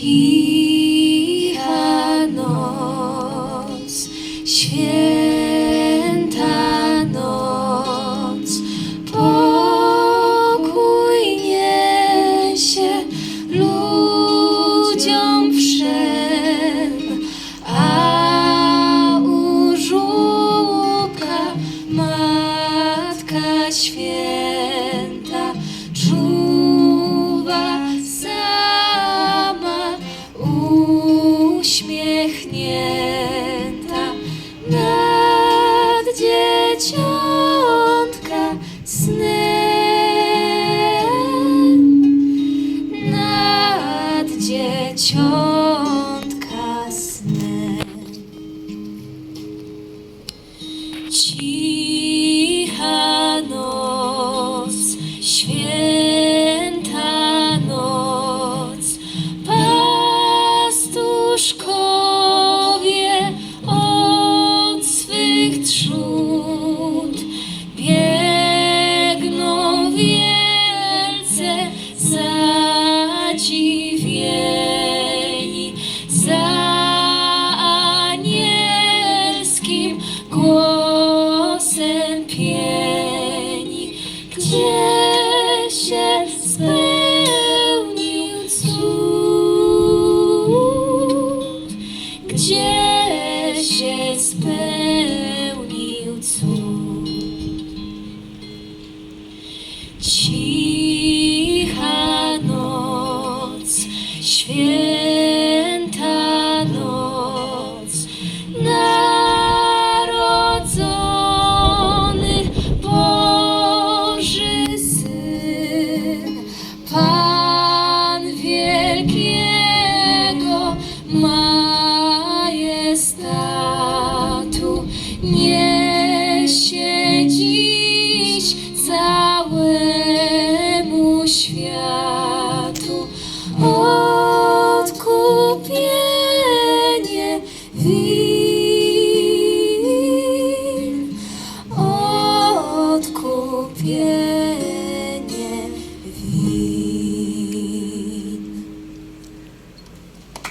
Cicha noc, święta noc, pokój niesie ludziom wszem, a u Matka Święta. dzieciątka snem. Ci kamieni za anielskim głosem pieni, gdzie się spełnił cud, gdzie się spełnił cud. Ci święta noc narodzony Boży Syn Pan wielkiego majestatu nie piel.